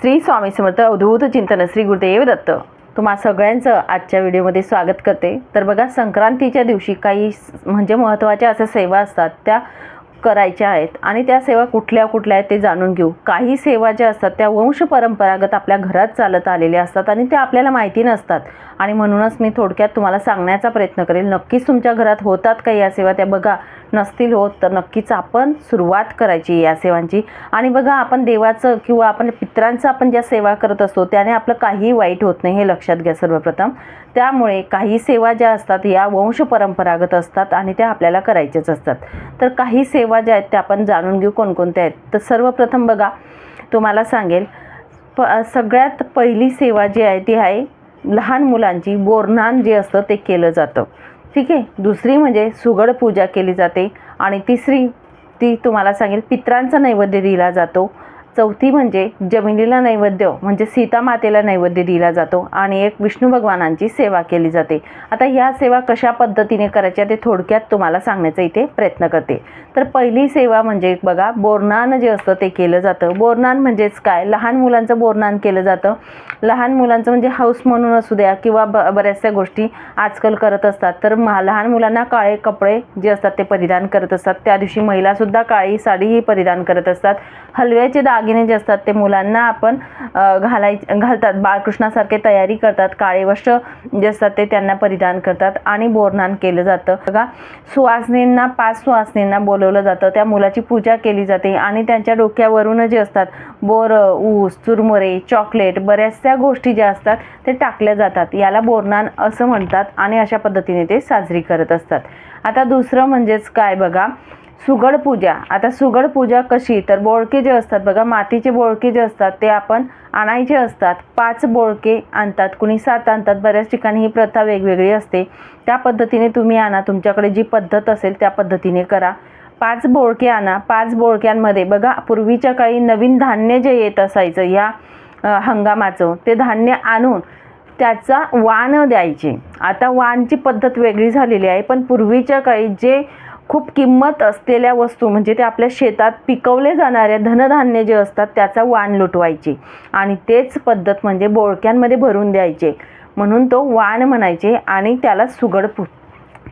श्री स्वामी समर्थ अवधूत चिंतन श्री गुरुदेव दत्त. तुम्हा सगळ्यांचं आजच्या व्हिडिओमध्ये स्वागत करते. तर बघा संक्रांतीच्या दिवशी काही म्हणजे महत्त्वाच्या अशा सेवा असतात. त्या करायच्या आहेत. आणि त्या सेवा कुठल्या कुठल्या आहेत ते जाणून घेऊ. काही सेवा ज्या असतात त्या वंश परंपरागत आपल्या घरात चालत आलेल्या असतात आणि त्या आपल्याला माहिती नसतात. आणि म्हणूनच मी थोडक्यात तुम्हाला सांगण्याचा प्रयत्न करेल नक्कीच तुमच्या घरात होतात का या सेवा? त्या बघा नसतील होत तर नक्कीच आपण सुरुवात करायची या सेवांची. आणि बघा आपण देवाचं किंवा आपण पित्रांचं आपण ज्या सेवा करत असतो त्याने आपलं काही वाईट होत नाही हे लक्षात घ्या सर्वप्रथम. त्यामुळे काही सेवा ज्या असतात या वंश परंपरागत असतात आणि त्या आपल्याला करायच्याच असतात. तर काही सेवा सेवा ज्या आहेत त्या आपण जाणून घेऊ कोणकोणत्या आहेत. तर सर्वप्रथम बघा तुम्हाला सांगेल प सगळ्यात पहिली सेवा जी आहे ती आहे लहान मुलांची बोरनान जे असतं ते केलं जातं. ठीक आहे? दुसरी म्हणजे सुगड पूजा केली जाते आणि तिसरी ती तुम्हाला सांगेल पित्रांचा नैवेद्य दिला जातो. चौथी म्हणजे जमिनीला नैवेद्य म्हणजे सीतामातेला नैवेद्य दिला जातो आणि एक विष्णू भगवानांची सेवा केली जाते. आता ह्या सेवा कशा पद्धतीने करायच्या ते थोडक्यात तुम्हाला सांगण्याचा इथे प्रयत्न करते. तर पहिली सेवा म्हणजे बघा बोरनान जे असतं ते केलं जातं. बोरनान म्हणजेच काय? लहान मुलांचं बोरनान केलं जातं. लहान मुलांचं म्हणजे हाऊस म्हणून असू द्या किंवा ब बऱ्याचशा गोष्टी आजकाल करत असतात. तर महा लहान मुलांना काळे कपडे जे असतात ते परिधान करत असतात. त्या दिवशी महिलासुद्धा काळी साडीही परिधान करत असतात. हलव्याचे दागिने जे असतात ते मुलांना आपण घालाय घालतात. बाळकृष्णासारखे तयारी करतात. काळे वस्त्र जे असतात ते त्यांना परिधान करतात आणि बोरनान केलं जातं. बघा सुवासनींना पाच सुवासनींना बोलवलं जातं. त्या मुलाची पूजा केली जाते आणि त्यांच्या डोक्यावरून जे असतात बोर ऊस चुरमुरे चॉकलेट बऱ्याचशा गोष्टी ज्या असतात ते टाकल्या जातात. याला बोरनान असं म्हणतात आणि अशा पद्धतीने ते साजरी करत असतात. आता दुसरं म्हणजेच काय बघा? सुगड पूजा. आता सुगड पूजा कशी? तर बोळके जे असतात बघा मातीचे बोळके जे असतात ते आपण आणायचे असतात. पाच बोळके आणतात कुणी सात आणतात बऱ्याच ठिकाणी ही प्रथा वेगवेगळी असते. त्या पद्धतीने तुम्ही आणा. तुमच्याकडे जी पद्धत असेल त्या पद्धतीने करा. पाच बोळके आणा. पाच बोळक्यांमध्ये बघा पूर्वीच्या काळी नवीन धान्य जे येत असायचं या हंगामाचं ते धान्य आणून त्याचा वाण द्यायचे. आता वाणची पद्धत वेगळी झालेली आहे पण पूर्वीच्या काळी जे खूप किंमत असलेल्या वस्तू म्हणजे ते आपल्या शेतात पिकवले जाणाऱ्या धनधान्य जे असतात त्याचा वाण लुटवायचे. आणि तेच पद्धत म्हणजे बोळक्यांमध्ये भरून द्यायचे. म्हणून तो वाण म्हणायचे आणि त्याला सुगड पू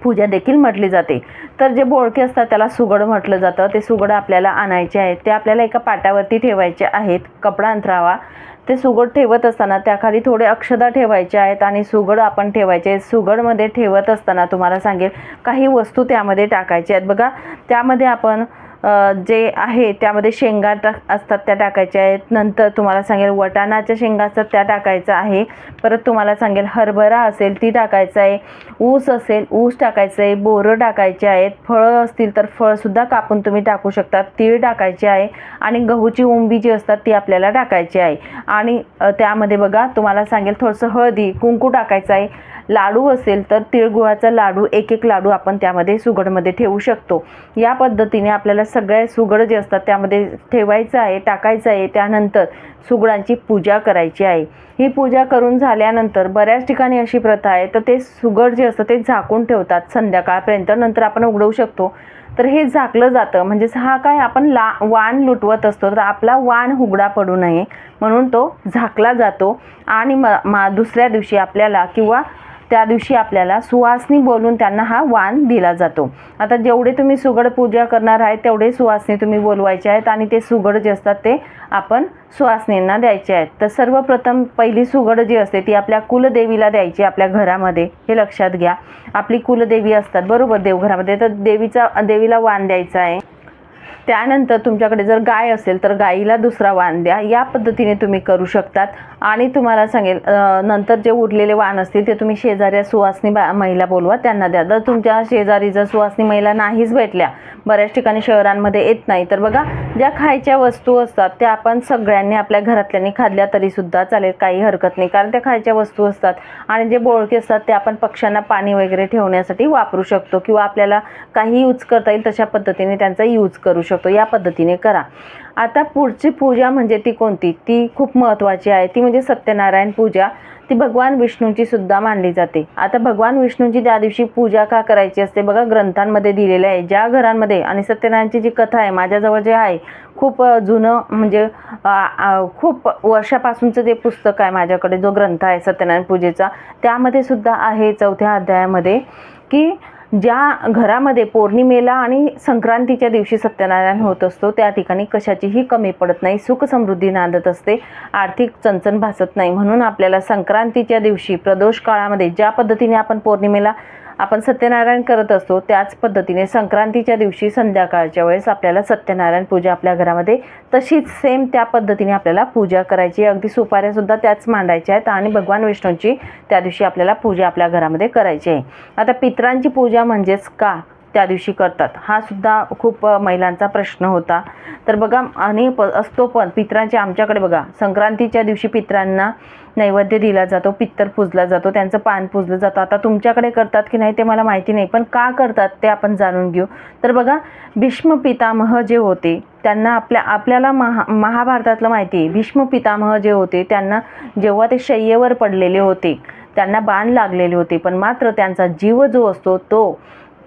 पूजा देखील म्हटली जाते. तर जे बोळके असतात त्याला सुगड म्हटलं जातं. ते सुगड आपल्याला आणायचे आहेत. ते आपल्याला एका पाटावरती ठेवायचे आहेत. कपडा अंतरावा ते सुगड ठेवत असताना त्याखाली थोडे अक्षदा ठेवायचे आहेत आणि सुगड आपण ठेवायचे आहेत. सुगडमध्ये ठेवत असताना तुम्हाला सांगेल काही वस्तू त्यामध्ये टाकायच्या आहेत. बघा त्यामध्ये आपण जे आहे त्यामध्ये शेंगा टाक असतात त्या टाकायच्या आहेत. नंतर तुम्हाला सांगेल वटाणाच्या शेंगा असतात त्या टाकायचं आहे. परत तुम्हाला सांगेल हरभरा असेल ती टाकायचं आहे. ऊस असेल ऊस टाकायचं आहे. बोरं टाकायचे आहेत. फळं असतील तर फळसुद्धा कापून तुम्ही टाकू शकता. तीळ टाकायचे आहे. आणि गहूची उंबी जी असतात ती आपल्याला टाकायची आहे. आणि त्यामध्ये बघा तुम्हाला सांगेल थोडंसं हळदी कुंकू टाकायचं आहे. लाडू असेल तर तिळगुळाचा लाडू एक एक लाडू आपण त्यामध्ये सुगडमध्ये ठेवू शकतो. या पद्धतीने आपल्याला सगळ्या सुगड जे असतात त्यामध्ये ठेवायचं आहे टाकायचं आहे त्यानंतर सुगडांची पूजा करायची आहे. ही पूजा करून झाल्यानंतर बऱ्याच ठिकाणी अशी प्रथा आहे तर ते सुगड जे असतं ते झाकून ठेवतात संध्याकाळपर्यंत नंतर आपण उघडवू शकतो. तर हे झाकलं जातं म्हणजे हा काय आपण ला वाण लुटवत असतो तर आपला वाण हुगडा पडू नये म्हणून तो झाकला जातो. आणि म मा दुसऱ्या दिवशी आपल्याला किंवा त्या दिवशी आपल्याला सुवासनी बोलून त्यांना हा वाण दिला जातो. आता जेवढे तुम्ही सुगड पूजा करणार आहे तेवढे सुवासनी तुम्ही बोलवायचे आहेत आणि ते सुगड जे असतात ते आपण सुवासनींना द्यायचे आहेत. तर सर्वप्रथम पहिली सुगड जी असते ती आपल्या कुलदेवीला द्यायची आपल्या घरामध्ये. हे लक्षात घ्या. आपली कुलदेवी असतात बरोबर देवघरामध्ये. तर देवीचा देवीला वाण द्यायचा आहे. त्यानंतर तुमच्याकडे जर गाय असेल तर गाईला दुसरा वाण द्या. या पद्धतीने तुम्ही करू शकतात. आणि तुम्हाला सांगेल नंतर जे उरलेले वाण असतील ते तुम्ही शेजाऱ्या सुवासनी बा महिला बोलवा त्यांना द्या. जर तुमच्या शेजारी जर सुवासनी महिला नाहीच भेटल्या बऱ्याच ठिकाणी शहरांमध्ये येत नाही तर बघा ज्या खायच्या वस्तू असतात त्या आपण सगळ्यांनी आपल्या घरातल्यांनी खाल्ल्या तरीसुद्धा चालेल काही हरकत नाही. कारण त्या खायच्या वस्तू असतात आणि जे बोळके असतात ते आपण पक्ष्यांना पाणी वगैरे ठेवण्यासाठी वापरू शकतो किंवा आपल्याला काही यूज करता येईल तशा पद्धतीने त्यांचा यूज करू करू शकतो. या पद्धतीने करा. आता पुढची पूजा म्हणजे ती कोणती? ती खूप महत्त्वाची आहे. ती म्हणजे सत्यनारायण पूजा. ती भगवान विष्णूंची सुद्धा मानली जाते. आता भगवान विष्णूंची त्या दिवशी पूजा का करायची असते बघा ग्रंथांमध्ये दिलेलं आहे. ज्या घरांमध्ये आणि सत्यनारायणची जी कथा आहे माझ्याजवळ जे आहे खूप जुनं म्हणजे खूप वर्षापासूनचं जे पुस्तक आहे माझ्याकडे जो ग्रंथ आहे सत्यनारायण पूजेचा त्यामध्ये सुद्धा आहे चौथ्या अध्यायामध्ये की ज्या घरामध्ये पौर्णिमेला आणि संक्रांतीच्या दिवशी सत्यनारायण होत असतो त्या ठिकाणी कशाचीही कमी पडत नाही सुख समृद्धी नांदत असते आर्थिक चणचण भासत नाही. म्हणून आपल्याला संक्रांतीच्या दिवशी प्रदोष काळामध्ये ज्या पद्धतीने आपण पौर्णिमेला आपण सत्यनारायण करत असतो त्याच पद्धतीने संक्रांतीच्या दिवशी संध्याकाळच्या वेळेस आपल्याला सत्यनारायण पूजा आपल्या घरामध्ये तशीच सेम त्या पद्धतीने आपल्याला पूजा करायची आहे. अगदी सुपाऱ्यासुद्धा त्याच मांडायच्या आहेत आणि भगवान विष्णूंची त्या दिवशी आपल्याला पूजा आपल्या घरामध्ये करायची आहे आता पित्रांची पूजा म्हणजेच का त्या दिवशी करतात. हा सुद्धा खूप महिलांचा प्रश्न होता. तर बघा आणि प असतो पण पित्रांचे आमच्याकडे बघा संक्रांतीच्या दिवशी पित्रांना नैवेद्य दिला जातो पित्तर पूजला जातो त्यांचं पान पूजलं जातं. आता तुमच्याकडे करतात की नाही ते मला माहिती नाही पण का करतात ते आपण जाणून घेऊ. तर बघा भीष्म पितामह जे होते त्यांना आपल्या आपल्याला महा महाभारतातलं माहिती आहे भीष्म पितामह जे होते त्यांना जेव्हा ते शय्येवर पडलेले होते त्यांना बाण लागलेले होते पण मात्र त्यांचा जीव जो असतो तो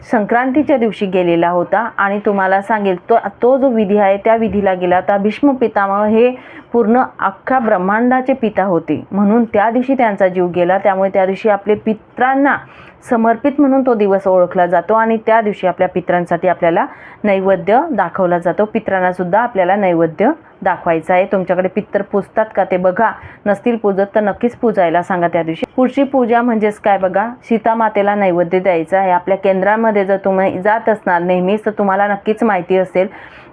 संक्रांतीच्या दिवशी गेलेला होता आणि तुम्हाला सांगेल तो तो जो विधी आहे त्या विधीला गेला होता. भीष्म पितामह हे पूर्ण अख्ख्या ब्रह्मांडाचे पिता होते. म्हणून त्या दिवशी त्यांचा जीव गेला. त्यामुळे त्या दिवशी आपले पित्रांना समर्पित म्हणून तो दिवस ओळखला जातो आणि त्या दिवशी आपल्या पित्रांसाठी आपल्याला नैवेद्य दाखवला जातो. पित्रांना सुद्धा आपल्याला नैवेद्य दाखवायचं आहे. तुमच्याकडे पित्तर पूजतात का ते बघा. नसतील पूजत तर नक्कीच पूजायला सांगा त्या दिवशी. पुढची पूजा म्हणजेच काय बघा? सीतामातेला नैवेद्य द्यायचं आहे. आपल्या केंद्रामध्ये जर तुम्ही जात असणार नेहमीच तर तुम्हाला नक्कीच माहिती असेल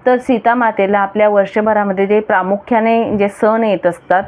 तर सीतामातेला आपल्या वर्षभरामध्ये जे प्रामुख्याने जे सण येत असतात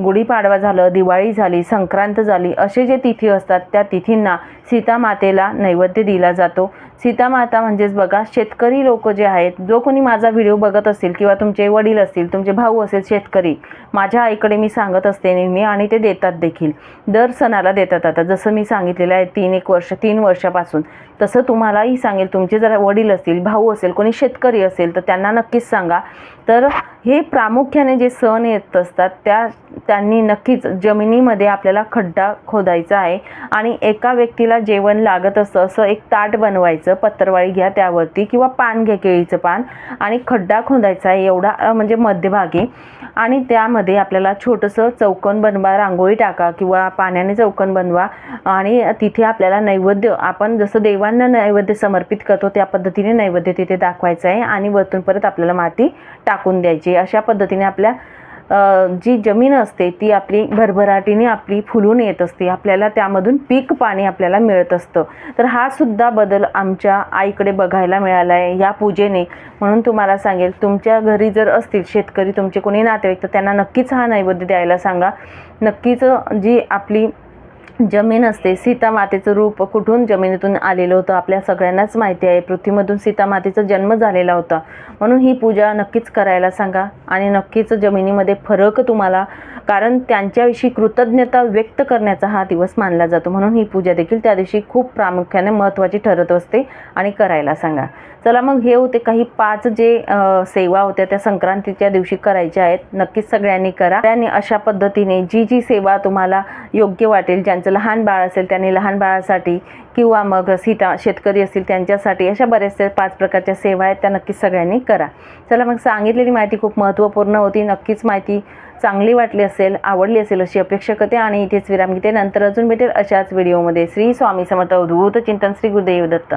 गुढीपाडवा झालं दिवाळी झाली संक्रांत झाली असे जे तिथी असतात त्या तिथींना सीतामातेला नैवेद्य दिला जातो. सीतामाता म्हणजेच बघा शेतकरी लोक जे आहेत जो कोणी माझा व्हिडिओ बघत असतील किंवा तुमचे वडील असतील तुमचे भाऊ असेल शेतकरी माझ्या आईकडे मी सांगत असते नेहमी आणि ते देतात देखील. दर सणाला देतात आता. जसं मी सांगितलेलं आहे तीन एक वर्ष तीन वर्षापासून. तसं तुम्हालाही सांगेल तुमचे जर वडील असतील भाऊ असेल कोणी शेतकरी असेल तर त्यांना नक्कीच सांगा. तर हे प्रामुख्याने जे सण येत असतात त्या त्यांनी नक्कीच जमिनीमध्ये आपल्याला खड्डा खोदायचा आहे. आणि एका व्यक्तीला जेवण लागत असतं असं एक ताट बनवायचं पत्रवाळी घ्या त्यावरती किंवा पान घ्या केळीचं पान आणि खड्डा खोदायचा आहे एवढा म्हणजे मध्यभागी. आणि त्यामध्ये आपल्याला छोटंसं चौकन बनवा रांगोळी टाका किंवा पाण्याने चौकन बनवा आणि तिथे आपल्याला नैवेद्य आपण जसं देवांना नैवेद्य समर्पित करतो त्या पद्धतीने नैवेद्य तिथे दाखवायचं आहे आणि वरतून परत आपल्याला माती टाकून द्यायची अशा पद्धतीने आपल्या जी जमीन असते ती आपली भरभराटीने आपली फुलून येत असते. आपल्याला त्यामधून पीक पाणी आपल्याला मिळत असतं. तर हा सुद्धा बदल आमच्या आईकडे बघायला मिळाला आहे या पूजेने. म्हणून तुम्हाला सांगेल तुमच्या घरी जर असतील शेतकरी तुमचे कोणी नातेवाईक तर त्यांना नक्कीच हा नैवेद्य द्यायला सांगा. नक्कीच जी आपली जमीन असते. सीतामातेचं रूप कुठून जमिनीतून आलेलं होतं? आपल्या सगळ्यांनाच माहिती आहे. पृथ्वीमधून सीतामातेचा जन्म झालेला होता. म्हणून ही पूजा नक्कीच करायला सांगा. आणि नक्कीच जमिनीमध्ये फरक तुम्हाला कारण त्यांच्याविषयी कृतज्ञता व्यक्त करण्याचा हा दिवस मानला जातो. म्हणून ही पूजा देखील त्या दिवशी खूप प्रामुख्याने महत्त्वाची ठरत असते आणि करायला सांगा. चला मग हे होते काही पाच जे सेवा होत्या त्या संक्रांतीच्या दिवशी करायच्या आहेत. नक्कीच सगळ्यांनी करा. आणि अशा पद्धतीने जी जी सेवा तुम्हाला योग्य वाटेल ज्यां ज्यांचं लहान बाळ असेल त्यांनी लहान बाळासाठी किंवा मग सीता शेतकरी असतील त्यांच्यासाठी अशा बऱ्याचशा पाच प्रकारच्या सेवा आहेत त्या नक्कीच सगळ्यांनी करा. चला मग सांगितलेली माहिती खूप महत्त्वपूर्ण होती. नक्कीच माहिती चांगली वाटली असेल आवडली असेल अशी अपेक्षा करते आणि इथेच विराम घेते. नंतर अजून भेटेल अशाच व्हिडिओमध्ये. श्री स्वामी समर्थ अवधूत चिंतन श्री गुरुदेव दत्त.